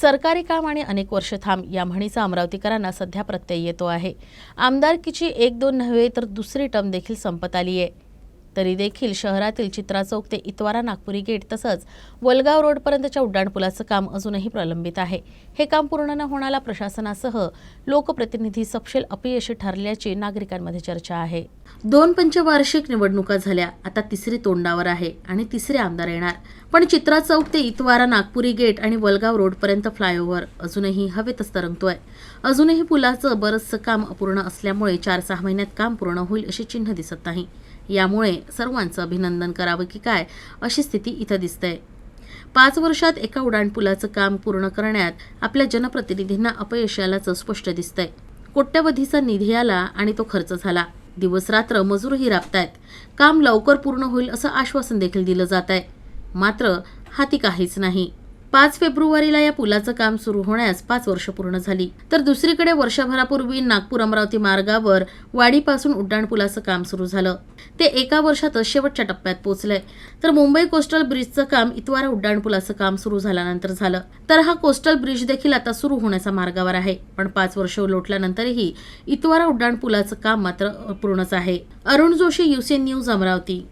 सरकारी काम आणि अनेक वर्ष थांब या म्हणीचा अमरावतीकरांना सध्या प्रत्यय येतो आहे. आमदारकीची एक दोन नव्हे तर दुसरी टर्म देखील संपत आली आहे तरी देखील शहरातील चित्रा चौक ते इतवारा नागपुरी गेट तसंच वलगाव रोडपर्यंतच्या उड्डाणपुलाचं काम अजूनही प्रलंबित आहे. हे काम पूर्ण न होण्याला प्रशासनासह लोकप्रतिनिधी सपशेल अपयशी ठरल्याची नागरिकांमध्ये चर्चा आहे. दोन पंचवार्षिक निवडणुका झाल्या. आता तिसरी तोंडावर आहे आणि तिसरे आमदार येणार. पण चित्रा चौक ते इतवारा नागपुरी गेट आणि वलगाव रोडपर्यंत फ्लायओव्हर अजूनही हवेतच तरंगतोय. अजूनही पुलाचं बरंचसं काम अपूर्ण असल्यामुळे चार सहा महिन्यात काम पूर्ण होईल अशी चिन्ह दिसत नाही. यामुळे सर्वांचं अभिनंदन करावं की काय अशी स्थिती इथं दिसते पाच वर्षात एका उड्डाणपुलाचं काम पूर्ण करण्यात आपल्या जनप्रतिनिधींना अपयश आल्याचं स्पष्ट दिसतंय. कोट्यवधीचा निधी आला आणि तो खर्च झाला. दिवस रात्र मजूरही राबतायत. काम लवकर पूर्ण होईल असं आश्वासन देखील दिलं जात आहे मात्र हाती काहीच नाही. पाच फेब्रुवारीला या पुलाचं काम सुरू होण्यास पाच वर्ष पूर्ण झाली. तर दुसरीकडे वर्षभरापूर्वी नागपूर अमरावती मार्गावर वाडीपासून उड्डाणपुलाचं काम सुरू झालं. ते एका वर्षातच शेवटच्या टप्प्यात पोहोचलंय तर मुंबई कोस्टल ब्रिजचं काम इतवारा उड्डाणपुलाचं काम सुरू झाल्यानंतर झालं. तर हा कोस्टल ब्रिज देखील आता सुरू होण्याच्या मार्गावर आहे. पण पाच वर्ष लोटल्यानंतरही इतवारा उड्डाणपुलाचं काम मात्र पूर्णच आहे. Arun Joshi UCN news Amravati.